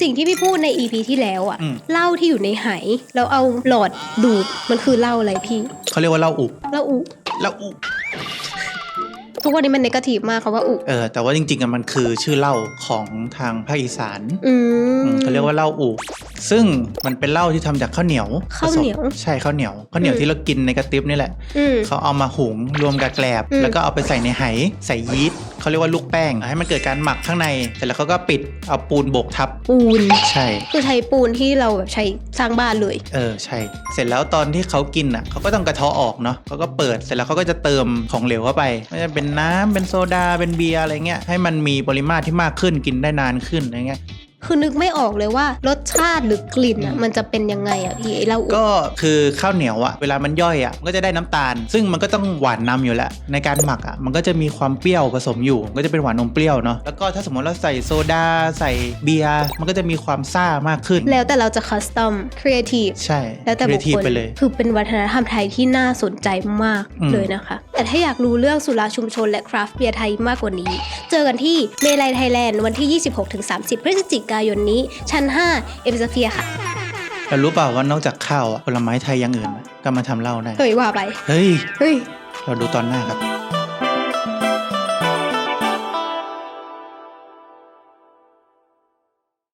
สิ่งที่พี่พูดใน EP ที่แล้วอะอืม เหล้าที่อยู่ในไหแล้วเอาหลอดดูดมันคือเหล้าอะไรพี่เขาเรียกว่าเหล้าอุเหล้าอุเหล้าอุทุกวันนี้มันเนกาทีฟมากคำว่าอุเออแต่ว่าจริงๆอะมันคือชื่อเหล้าของทางภาคอีสานอืมอืมเขาเรียกว่าเหล้าอุ ซึ่งมันเป็นเหล้าที่ทำจากข้าวเหนียวข้าวเหนียวผสมใช่ข้าวเหนียวข้าวเหนียวอืมที่เรากินในกระติบนี่แหละอืมเขาเอามาหุงรวมกับแกลบอืมแล้วก็เอาไปใส่ในไหใส่ยีสต์เขาเรียกว่าลูกแป้ง ให้มันเกิดการหมักข้างในเสร็จแล้วเขาก็ปิดเอาปูนโบกทับปูนใช่คือใช้ปูนที่เราแบบใช้สร้างบ้านเลยเออใช่ เสร็จแล้วตอนที่เขากินอะเขาก็ต้องกระเทาะออกเนาะเขาก็เปิดเสร็จแล้วเขาก็จะเติมของเหลวเข้าไปไม่ว่าจะเป็นน้ำเป็นโซดาเป็นเบียร์อะไรเงี้ยให้มันมีปริมาตรที่มากขึ้นกินได้นานขึ้นอะไรเงี้ย คือนึกไม่ออกเลยว่ารสชาติหรือกลิ่นอะอืมมันจะเป็นยังไงอะพี่ไอ้เหล้าอุก็คือข้าวเหนียวอะเวลามันย่อยอะมันก็จะได้น้ำตาล ซึ่งมันก็ต้องหวานนำอยู่แล้ว ในการหมักอะมันก็จะมีความเปรี้ยวผสมอยู่ ก็จะเป็นหวานนมเปรี้ยวเนาะแล้วก็ถ้าสมมติเราใส่โซดาใส่เบียร์มันก็จะมีความซ่ามากขึ้น แล้วแต่เราจะคัสตอมครีเอทีฟใช่ แล้วแต่บุคทีคลไปเลยคือเป็นวัฒนธรรมไทยที่น่าสนใจมากอืมเลยนะคะ แต่ถ้าอยากรู้เรื่องสุราชุมชนและคราฟต์เบียร์ไทยมากกว่านี้ เจอกันที่เมลัยไทยแลนด์วันที่ 26-30 พฤศจิกายนนี้ ชั้น 5 เอ็มสเฟียค่ะแล้วรู้เปล่าว่านอกจากข้าวอะผลไม้ไทยอย่างอื่นอะก็มาทำเหล้าได้ เฮ้ยว่าไป เฮ้ย เฮ้ย เราดูตอนหน้าครับ